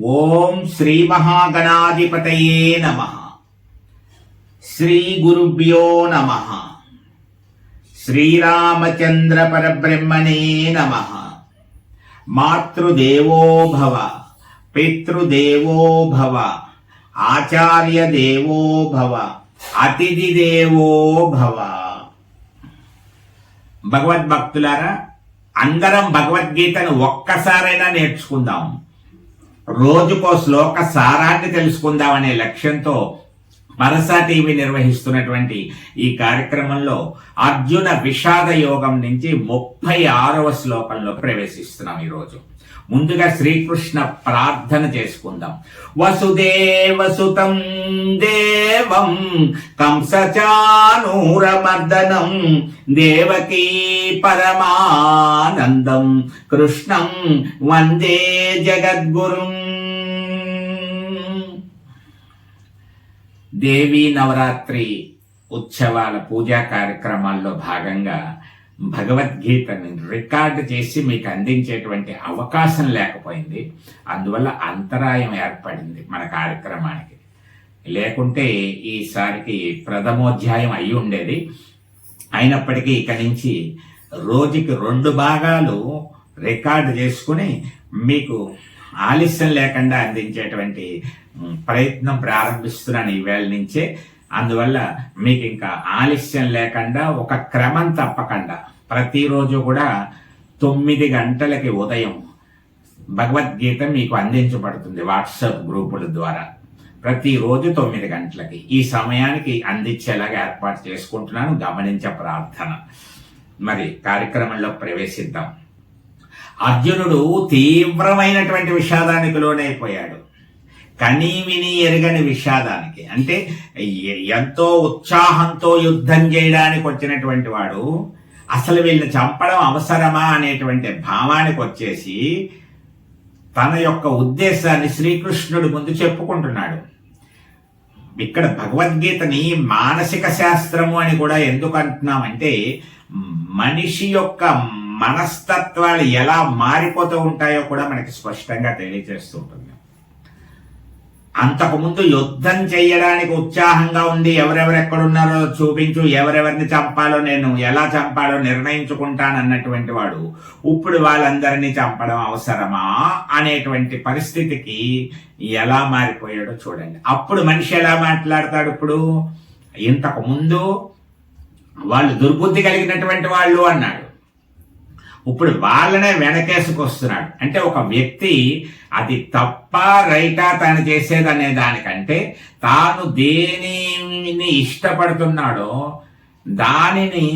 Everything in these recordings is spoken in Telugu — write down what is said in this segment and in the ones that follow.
ఓం శ్రీ మహాగణాధిపతయే నమ. శ్రీ గురుభ్యో నమ. శ్రీరామచంద్ర పరబ్రహ్మణే నమ. మాతృదేవో భవ పితృదేవో భవ ఆచార్య దేవో భవ అతిథి దేవో భవ. భగవద్భక్తులారా అందరం భగవద్గీతను ఒక్కసారైనా నేర్చుకుందాం. రోజుకో శ్లోక సారాన్ని తెలుసుకుందామనే లక్ష్యంతో మనసా టీవీ నిర్వహిస్తున్నటువంటి ఈ కార్యక్రమంలో అర్జున విషాద యోగం నుంచి ముప్పై ఆరవ శ్లోకంలో ప్రవేశిస్తున్నాం ఈరోజు. ముందుగా శ్రీకృష్ణ ప్రార్థన చేసుకుందాం. వసుదేవసుతం దేవం కంసచానూరమర్దనం దేవకీ పరమానందం కృష్ణం వందే జగద్గురుం. దేవీ నవరాత్రి ఉత్సవాల పూజా కార్యక్రమాల్లో భాగంగా భగవద్గీతని రికార్డు చేసి మీకు అందించేటువంటి అవకాశం లేకపోయింది. అందువల్ల అంతరాయం ఏర్పడింది మన కార్యక్రమానికి. లేకుంటే ఈసారికి ప్రథమోధ్యాయం అయి ఉండేది. అయినప్పటికీ ఇక నుంచి రోజుకి రెండు భాగాలు రికార్డు చేసుకుని మీకు ఆలస్యం లేకుండా అందించేటువంటి ప్రయత్నం ప్రారంభిస్తున్నాను ఈవేళ నుంచే. అందువల్ల మీకు ఇంకా ఆలస్యం లేకుండా ఒక క్రమం తప్పకుండా ప్రతిరోజు కూడా తొమ్మిది గంటలకి ఉదయం భగవద్గీత మీకు అందించబడుతుంది వాట్సాప్ గ్రూపుల ద్వారా. ప్రతిరోజు తొమ్మిది గంటలకి. ఈ సమయానికి అందించేలాగా ఏర్పాటు చేసుకుంటున్నాను. గమనించే ప్రార్థన. మరి కార్యక్రమంలో ప్రవేశిద్దాం. అర్జునుడు తీవ్రమైనటువంటి విషాదానికి లోనైపోయాడు. కనీవిని ఎరగని విషాదానికి. అంటే ఎంతో ఉత్సాహంతో యుద్ధం చేయడానికి వచ్చినటువంటి వాడు అసలు వీళ్ళని చంపడం అవసరమా అనేటువంటి భావానికి వచ్చేసి తన యొక్క ఉద్దేశాన్ని శ్రీకృష్ణుడి ముందు చెప్పుకుంటున్నాడు. ఇక్కడ భగవద్గీతని మానసిక శాస్త్రము అని కూడా ఎందుకు అంటున్నామంటే మనిషి యొక్క మనస్తత్వాలు ఎలా మారిపోతూ ఉంటాయో కూడా మనకి స్పష్టంగా తెలియజేస్తూ ఉంటుంది. అంతకుముందు యుద్ధం చేయడానికి ఉత్సాహంగా ఉంది ఎవరెవరు ఎక్కడున్నారో చూపించు ఎవరెవరిని చంపాలో నేను ఎలా చంపాలో నిర్ణయించుకుంటాను అన్నటువంటి వాడు ఇప్పుడు వాళ్ళందరినీ చంపడం అవసరమా అనేటువంటి పరిస్థితికి ఎలా మారిపోయాడో చూడండి. అప్పుడు మనిషి ఎలా మాట్లాడతాడు ఇప్పుడు? ఇంతకు ముందు వాళ్ళు దుర్బుద్ధి కలిగినటువంటి వాళ్ళు అన్నాడు. ఇప్పుడు వాళ్ళనే వెనకేసుకొస్తున్నాడు. అంటే ఒక వ్యక్తి అది తప్ప రైటా తాను చేసేదనే దానికంటే తాను దేనిని ఇష్టపడుతున్నాడో దానిని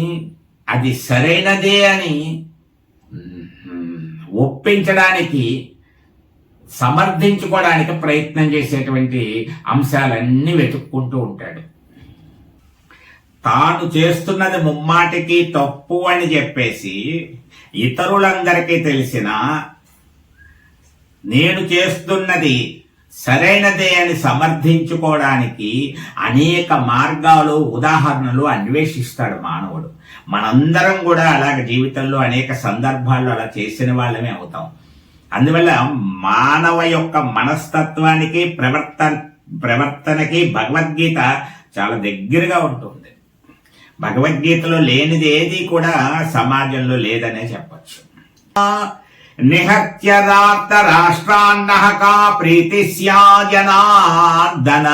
అది సరైనదే అని ఒప్పించడానికి సమర్థించుకోవడానికి ప్రయత్నం చేసేటువంటి అంశాలన్నీ వెతుక్కుంటూ ఉంటాడు. తాను చేస్తున్నది ముమ్మాటికి తప్పు అని చెప్పేసి ఇతరులందరికీ తెలిసిన నేను చేస్తున్నది సరైనదే అని సమర్థించుకోవడానికి అనేక మార్గాలు ఉదాహరణలు అన్వేషిస్తాడు మానవుడు. మనందరం కూడా అలాగ జీవితంలో అనేక సందర్భాల్లో అలా చేసిన వాళ్ళమే అవుతాం. అందువల్ల మానవ యొక్క మనస్తత్వానికి ప్రవర్తన ప్రవర్తనకి భగవద్గీత చాలా దగ్గరగా ఉంటుంది. భగవద్గీతలో లేనిది ఏది కూడా సమాజంలో లేదనే చెప్పచ్చు. నిహత్యదార్థ రాష్ట్రాన్నహకా ప్రీతి జనార్దన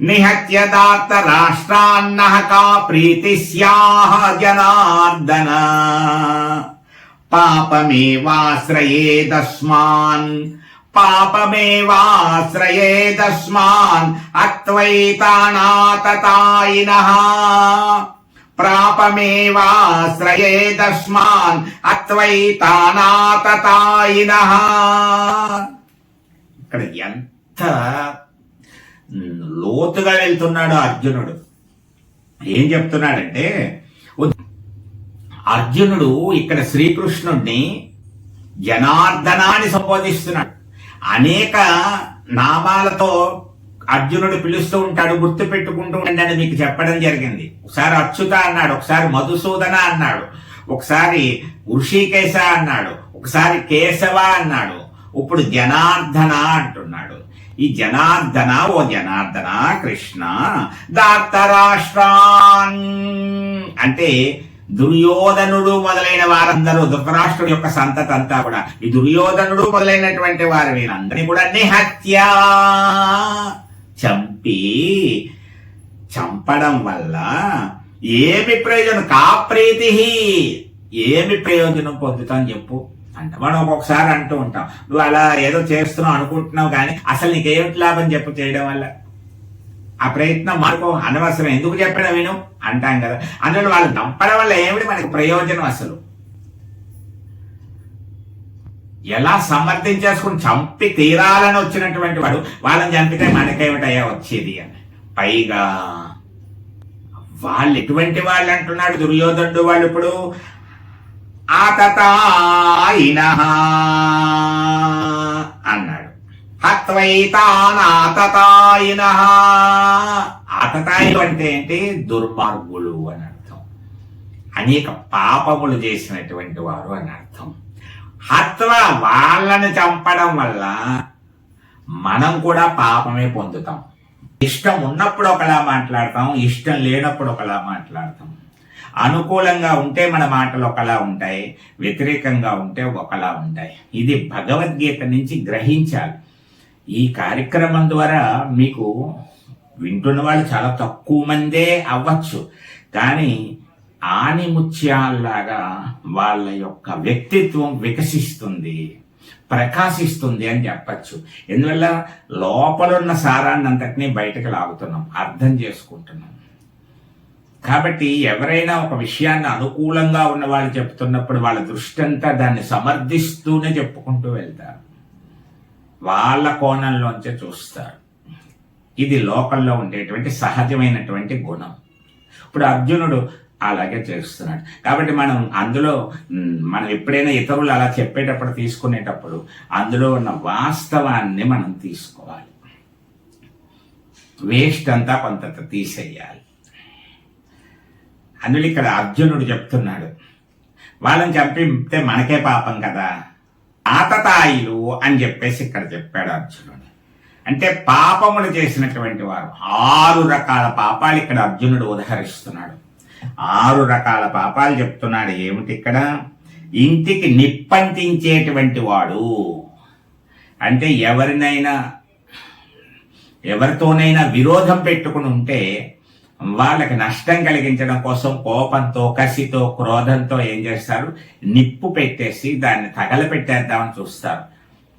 నిహత్యదార్థ రాష్ట్రాన్నహకా ప్రీతి జనార్దన పాపమేవాశ్రయేదస్మాన్ పాపమేవాశ్రయేదస్మాన్ అత్వైతానాతతాయినః. ప్రాపమేవాశ్రయేదస్మాన్ అత్వైతానాతతాయినః. ఇక్కడ ఎంత లోతుగా వెళ్తున్నాడు అర్జునుడు. ఏం చెప్తున్నాడంటే అర్జునుడు ఇక్కడ శ్రీకృష్ణుడిని జనార్దనాన్ని సంబోధిస్తున్నాడు. అనేక నామాలతో అర్జునుడు పిలుస్తూ ఉంటాడు గుర్తు పెట్టుకుంటూ ఉండండి మీకు చెప్పడం జరిగింది. ఒకసారి అచ్యుత అన్నాడు ఒకసారి మధుసూదన అన్నాడు ఒకసారి ఋషికేశ అన్నాడు ఒకసారి కేశవ అన్నాడు ఇప్పుడు జనార్దన అంటున్నాడు. ఈ జనార్దన ఓ జనార్దన కృష్ణ దాతరాష్ట్రాన్ అంటే దుర్యోధనుడు మొదలైన వారందరూ ధృతరాష్ట్రుడు యొక్క సంతతి అంతా కూడా. ఈ దుర్యోధనుడు మొదలైనటువంటి వారు వీరందరినీ కూడా నిహత్య చంపి చంపడం వల్ల ఏమి ప్రయోజనం? కాప్రీతి ఏమి ప్రయోజనం పొందుతాం చెప్పు. అంటే మనం ఒక్కొక్కసారి అంటూ ఉంటాం. నువ్వు అలా ఏదో చేస్తున్నావు అనుకుంటున్నావు కానీ అసలు నీకేమిటి లాభం చెప్పు చేయడం వల్ల? ఆ ప్రయత్నం మనకో అనవసరం. ఎందుకు చెప్పడం విను అంటాం కదా. అందులో వాళ్ళు చంపడం వల్ల ఏమిటి మనకి ప్రయోజనం అసలు? ఎలా సమర్థించేసుకుని చంపి తీరాలని వచ్చినటువంటి వాడు వాళ్ళని చంపితే మనకేమిటయ్యా వచ్చేది అని. పైగా వాళ్ళు ఎటువంటి వాళ్ళు అంటున్నాడు దుర్యోధనుడు వాళ్ళు ఇప్పుడు? ఆతతాయిన అన్నాడు. హత్వైతానాతతాయిన ఆతతాయిలు అంటే ఏంటి? దుర్మార్గులు అని అర్థం. అనేక పాపములు చేసినటువంటి వారు అని అర్థం. హత్వ వాళ్ళని చంపడం వల్ల మనం కూడా పాపమే పొందుతాం. ఇష్టం ఉన్నప్పుడు ఒకలా మాట్లాడతాం ఇష్టం లేనప్పుడు ఒకలా మాట్లాడతాం. అనుకూలంగా ఉంటే మన మాటలు ఒకలా ఉంటాయి వ్యతిరేకంగా ఉంటే ఒకలా ఉంటాయి. ఇది భగవద్గీత నుంచి గ్రహించాలి. ఈ కార్యక్రమం ద్వారా మీకు వింటున్న వాళ్ళు చాలా తక్కువ మందే అవ్వచ్చు. కానీ ఆనిముత్యాల్లాగా వాళ్ళ యొక్క వ్యక్తిత్వం వికసిస్తుంది ప్రకాశిస్తుంది అని చెప్పచ్చు. ఎందువల్ల? లోపల ఉన్న సారాన్ని అంతటినీ బయటకు లాగుతున్నాం అర్థం చేసుకుంటున్నాం. కాబట్టి ఎవరైనా ఒక విషయాన్ని అనుకూలంగా ఉన్న వాళ్ళు చెప్తున్నప్పుడు వాళ్ళ దృష్టి అంతా దాన్ని సమర్థిస్తూనే చెప్పుకుంటూ వెళ్తారు. వాళ్ళ కోణంలోంచే చూస్తారు ఇది లోకల్లో ఉండేటువంటి సహజమైనటువంటి గుణం. ఇప్పుడు అర్జునుడు అలాగే చేస్తున్నాడు. కాబట్టి మనం అందులో మనం ఎప్పుడైనా ఇతరులు అలా చెప్పేటప్పుడు తీసుకునేటప్పుడు అందులో ఉన్న వాస్తవాన్ని మనం తీసుకోవాలి. వేస్ట్ అంతా కొంత తీసేయాలి. అందులో ఇక్కడ అర్జునుడు చెప్తున్నాడు. వాళ్ళని చంపితే మనకే పాపం కదా. ఆతతాయిలు అని చెప్పేసి ఇక్కడ చెప్పాడు అర్జునుడు. అంటే పాపములు చేసినటువంటి వారు ఆరు రకాల పాపాలు ఇక్కడ అర్జునుడు ఉదహరిస్తున్నాడు. ఆరు రకాల పాపాలు చెప్తున్నాడు. ఏమిటి ఇక్కడ? ఇంటికి నిప్పంటించేటువంటి వాడు. అంటే ఎవరినైనా ఎవరితోనైనా విరోధం పెట్టుకుని ఉంటే వాళ్ళకి నష్టం కలిగించడం కోసం కోపంతో కసితో క్రోధంతో ఏం చేస్తారు? నిప్పు పెట్టేసి దాన్ని తగలపెట్టేద్దామని చూస్తారు.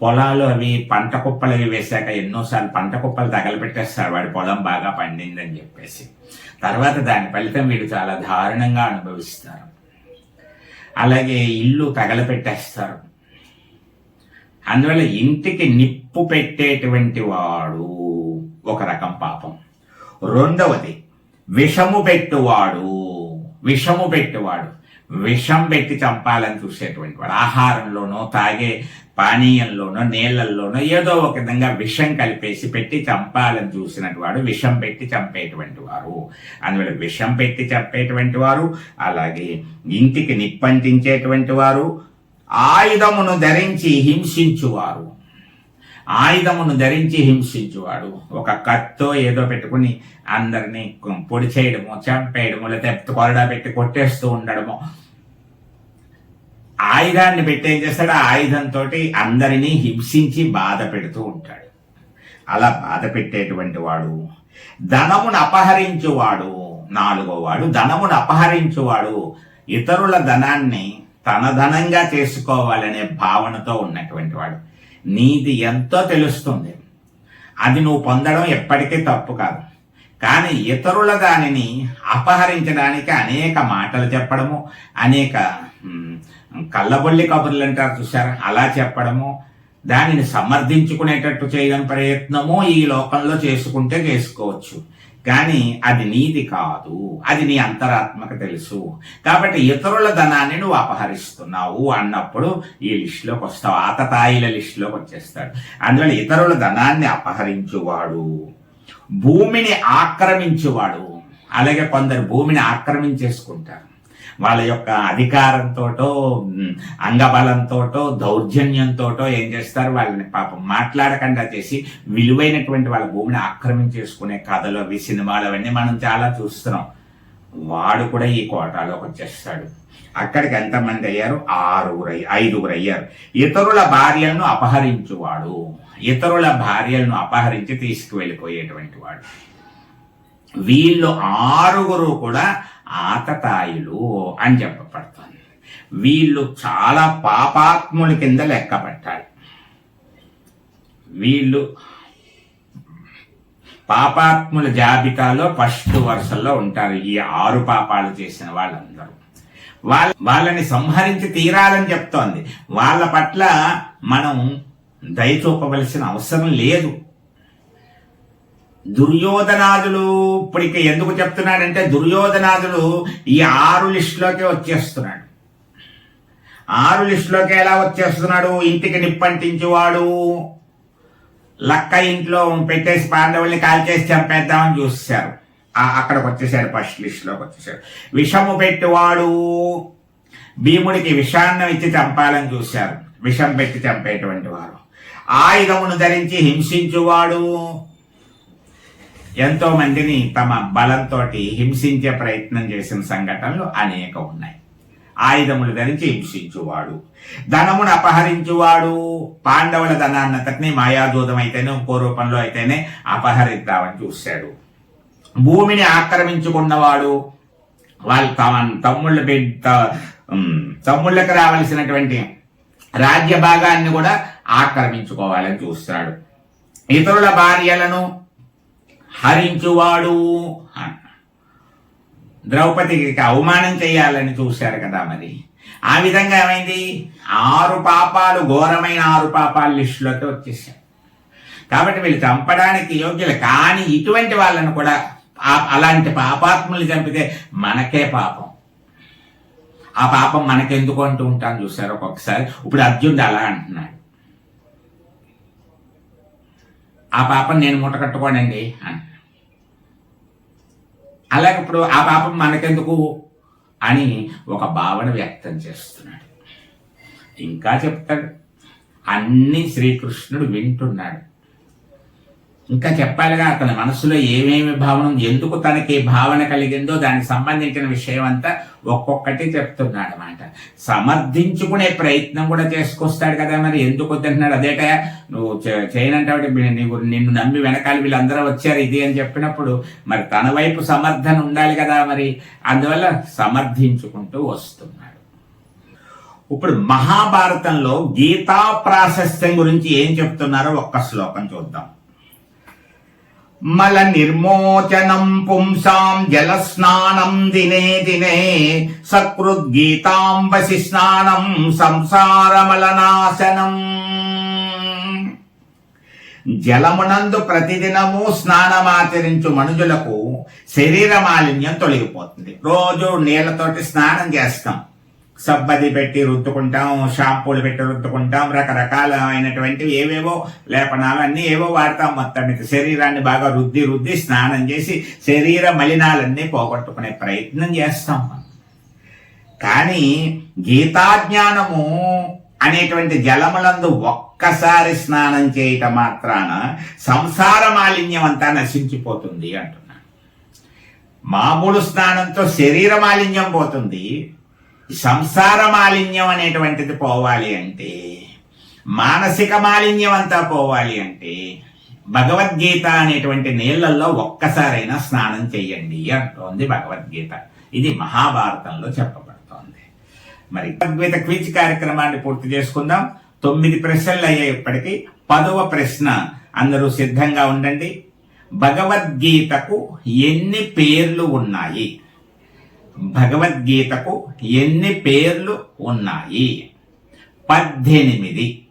పొలాలు అవి పంట కుప్పలు అవి వేశాక ఎన్నోసార్లు పంట కుప్పలు తగలపెట్టేస్తారు. వాడి పొలం బాగా పండిందని చెప్పేసి. తర్వాత దాని ఫలితం వీడు చాలా దారుణంగా అనుభవిస్తారు. అలాగే ఇల్లు తగలపెట్టేస్తారు. అందువల్ల ఇంటికి నిప్పు పెట్టేటువంటి వాడు ఒక రకం పాపం. రెండవది విషము పెట్టువాడు. విషము పెట్టువాడు. విషం పెట్టి చంపాలని చూసేటువంటి వాడు. ఆహారంలోనో తాగే పానీయంలోనో నీళ్ళల్లోనో ఏదో ఒక విధంగా విషం కలిపేసి పెట్టి చంపాలని చూసినటువంటి వాడు విషం పెట్టి చంపేటువంటి వారు. అందువల్ల విషం పెట్టి చంపేటువంటి వారు అలాగే ఇంటికి నిప్పంటించేటువంటి వారు ఆయుధమును ధరించి హింసించువారు. ఆయుధమును ధరించి హింసించువాడు. ఒక కత్తో ఏదో పెట్టుకుని అందరినీ పొడి చేయడము చంపేయడము లేకపోతే కొరడా పెట్టి కొట్టేస్తూ ఉండడము. ఆయుధాన్ని పెట్టి ఏం చేస్తాడు? ఆ ఆయుధంతో అందరినీ హింసించి బాధ పెడుతూ ఉంటాడు. అలా బాధ పెట్టేటువంటి వాడు ధనమును అపహరించువాడు. నాలుగో వాడు ధనమును అపహరించువాడు. ఇతరుల ధనాన్ని తన ధనంగా చేసుకోవాలనే భావనతో ఉన్నటువంటి వాడు. నీది ఎంతో తెలుస్తుంది. అది నువ్వు పొందడం ఎప్పటికీ తప్పు కాదు. కానీ ఇతరుల దానిని అపహరించడానికి అనేక మాటలు చెప్పడము అనేక కళ్ళబొల్లి కబుర్లు అంటారు చూసారా అలా చెప్పడము దానిని సమర్థించుకునేటట్టు చేయడం ప్రయత్నము ఈ లోకంలో చేసుకుంటే చేసుకోవచ్చు. కానీ అది నీది కాదు. అది నీ అంతరాత్మకు తెలుసు. కాబట్టి ఇతరుల ధనాన్ని నువ్వు అపహరిస్తున్నావు అన్నప్పుడు ఈ లిస్టులోకి వస్తావు. ఆతతాయిల లిస్టులోకి వచ్చేస్తాడు. అందువల్ల ఇతరుల ధనాన్ని అపహరించువాడు. భూమిని ఆక్రమించువాడు. అలాగే కొందరు భూమిని ఆక్రమించేసుకుంటారు. వాళ్ళ యొక్క అధికారంతోటో అంగబలంతోటో దౌర్జన్యంతోటో ఏం చేస్తారు? వాళ్ళని పాపం మాట్లాడకుండా చేసి విలువైనటువంటి వాళ్ళ భూమిని ఆక్రమించేసుకునే కథలు అవి సినిమాలు అవన్నీ మనం చాలా చూస్తున్నాం. వాడు కూడా ఈ కోటాలోకి వచ్చేస్తాడు. అక్కడికి ఎంతమంది అయ్యారు? ఆరుగురు అయ్య- ఐదుగురు అయ్యారు. ఇతరుల భార్యలను అపహరించువాడు. ఇతరుల భార్యలను అపహరించి తీసుకువెళ్ళిపోయేటువంటి వాడు. వీళ్ళు ఆరుగురు కూడా ఆతతాయులు అని చెప్పబడుతుంది. వీళ్ళు చాలా పాపాత్ముల కింద లెక్క పెట్టాలి. వీళ్ళు పాపాత్ముల జాబితాలో ఫస్ట్ వరుసల్లో ఉంటారు ఈ ఆరు పాపాలు చేసిన వాళ్ళందరూ. వాళ్ళ వాళ్ళని సంహరించి తీరాలని చెప్తోంది. వాళ్ళ పట్ల మనం దయ చూపవలసిన అవసరం లేదు. దుర్యోధనాదులు ఇప్పటికి ఎందుకు చెప్తున్నాడంటే దుర్యోధనాదులు ఈ ఆరు లిస్టులోకి వచ్చేస్తున్నాడు. ఆరు లిస్టులోకి ఎలా వచ్చేస్తున్నాడు? ఇంటికి నిప్పంటించేవాడు. లక్క ఇంట్లో పెట్టేసి పాండవుల్ని కాల్చేసి చంపేద్దామని చూశారు అక్కడికి వచ్చేసాడు ఫస్ట్ లిస్టులోకి వచ్చేసాడు. విషము పెట్టేవాడు. భీముడికి విషాన్నం ఇచ్చి చంపాలని చూశారు. విషం పెట్టి చంపేటువంటి వారు. ఆయుధమును ధరించి హింసించువాడు. ఎంతో మందిని తమ బలంతో హింసించే ప్రయత్నం చేసిన సంఘటనలు అనేక ఉన్నాయి. ఆయుధములు ధరించి హింసించువాడు ధనమును అపహరించువాడు పాండవుల ధనాన్నంతటిని మాయాజూదం అయితేనే ఇంకో రూపంలో అయితేనే అపహరిద్దామని చూశాడు. భూమిని ఆక్రమించుకున్నవాడు వాళ్ళు తమ తమ్ముళ్ళ బిడ్డ తమ్ముళ్ళకి రావలసినటువంటి రాజ్య భాగాన్ని కూడా ఆక్రమించుకోవాలని చూస్తాడు ఇతరుల భార్యలను హరించువాడు ద్రౌపదికి అవమానం చేయాలని చూశారు కదా మరి. ఆ విధంగా ఏమైంది? ఆరు పాపాలు ఘోరమైన ఆరు పాపాలు లిస్టులోకి వచ్చేసాయి కాబట్టి వీళ్ళు చంపడానికి యోగ్యులు కానీ ఇటువంటి వాళ్ళను కూడా అలాంటి పాపాత్ములు చంపితే మనకే పాపం. ఆ పాపం మనకెందుకు అంటూ ఉంటాను చూసారు ఒక్కొక్కసారి. ఇప్పుడు అర్జునుడు అలా అంటున్నాడు. ఆ పాపం నేను మూట కట్టుకోనండి. అలాగే ఇప్పుడు ఆ పాపం మనకెందుకు అని ఒక భావన వ్యక్తం చేస్తున్నాడు. ఇంకా చెప్తాడు. అన్ని శ్రీకృష్ణుడు వింటున్నాడు. ఇంకా చెప్పాలిగా అతని మనసులో ఏమేమి భావన ఎందుకు తనకి భావన కలిగిందో దానికి సంబంధించిన విషయం అంతా ఒక్కొక్కటి చెప్తున్నాడు అనమాట సమర్థించుకునే ప్రయత్నం కూడా చేసుకొస్తాడు కదా మరి ఎందుకు వద్దంటున్నాడు? అదేట నువ్వు చే- చేయనంటావు నీవు నిన్ను నమ్మి వెనకాల వీళ్ళందరూ వచ్చారు ఇది అని చెప్పినప్పుడు మరి తన వైపు సమర్థన ఉండాలి కదా మరి అందువల్ల సమర్థించుకుంటూ వస్తున్నాడు. ఇప్పుడు మహాభారతంలో గీతా ప్రాశస్త్యం గురించి ఏం చెప్తున్నారో ఒక్క శ్లోకం చూద్దాం. మల నిర్మోచనం పుంసాం జల స్నానం దినే దినే సకృద్గీతాంబసి స్నానం సంసారమలనాశనం జలమునందు ప్రతిదినము స్నానమాచరించు మనుజులకు శరీర మాలిన్యం తొలగిపోతుంది. రోజు నీళ్ళతోటి స్నానం చేస్తాం. సబ్బది పెట్టి రుద్దుకుంటాం షాంపూలు పెట్టి రుద్దుకుంటాం రకరకాలైనటువంటివి ఏవేవో లేపనాలు అన్నీ ఏవో వాడతాం. మొత్తం మీద శరీరాన్ని బాగా రుద్ది రుద్ది స్నానం చేసి శరీర మలినాలన్నీ పోగొట్టుకునే ప్రయత్నం చేస్తాం కానీ గీతాజ్ఞానము అనేటువంటి జలములందు ఒక్కసారి స్నానం చేయటం మాత్రాన సంసార మాలిన్యం అంతా నశించిపోతుంది అంటున్నాను మామూలు స్నానంతో శరీర మాలిన్యం పోతుంది. సంసార మాలిన్యం అనేటువంటిది పోవాలి అంటే మానసిక మాలిన్యం అంతా పోవాలి అంటే భగవద్గీత అనేటువంటి నీళ్ళలో ఒక్కసారైనా స్నానం చెయ్యండి అంటోంది భగవద్గీత. ఇది మహాభారతంలో చెప్పబడుతోంది. మరి భగవద్గీత క్విజ్ కార్యక్రమాన్ని పూర్తి చేసుకుందాం. తొమ్మిది ప్రశ్నలు అయ్యేప్పటికీ పదవ ప్రశ్న అందరూ సిద్ధంగా ఉండండి. భగవద్గీతకు ఎన్ని పేర్లు ఉన్నాయి? భగవద్గీతకు ఎన్ని పేర్లు ఉన్నాయి? పద్దెనిమిది.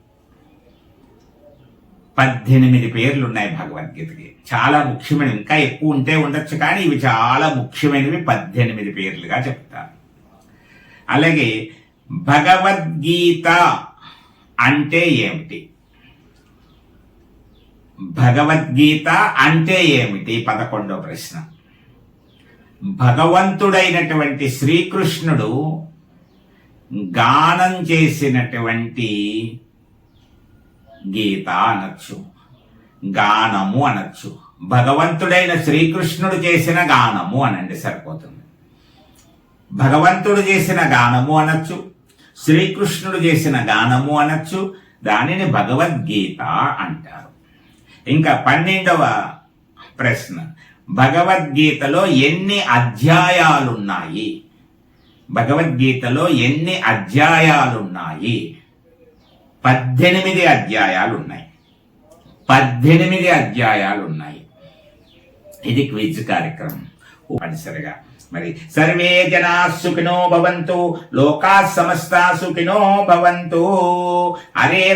పద్దెనిమిది పేర్లు ఉన్నాయి భగవద్గీతకి. చాలా ముఖ్యమైనవి. ఇంకా ఎక్కువ ఉంటే ఉండొచ్చు కానీ ఇవి చాలా ముఖ్యమైనవి పద్దెనిమిది పేర్లుగా చెప్తారు. అలాగే భగవద్గీత అంటే ఏమిటి? భగవద్గీత అంటే ఏమిటి? పదకొండో ప్రశ్న. భగవంతుడైనటువంటి శ్రీకృష్ణుడు గానం చేసినటువంటి గీత అనొచ్చు గానము అనొచ్చు. భగవంతుడైన శ్రీకృష్ణుడు చేసిన గానము అనండి సరిపోతుంది. భగవంతుడు చేసిన గానము అనొచ్చు శ్రీకృష్ణుడు చేసిన గానము అనొచ్చు దానిని భగవద్గీత అంటారు. ఇంకా పన్నెండవ ప్రశ్న భగవద్గీతలో ఎన్ని అధ్యాయాలున్నాయి? భగవద్గీతలో ఎన్ని అధ్యాయాలున్నాయి? పద్దెనిమిది అధ్యాయాలు ఉన్నాయి పద్దెనిమిది అధ్యాయాలు ఉన్నాయి ఇది క్విజ్ కార్యక్రమం. తప్పనిసరిగా మరి సర్వే జనా సుఖినో భవంతు లోకా సమస్త సుఖినో భవంతు. అరే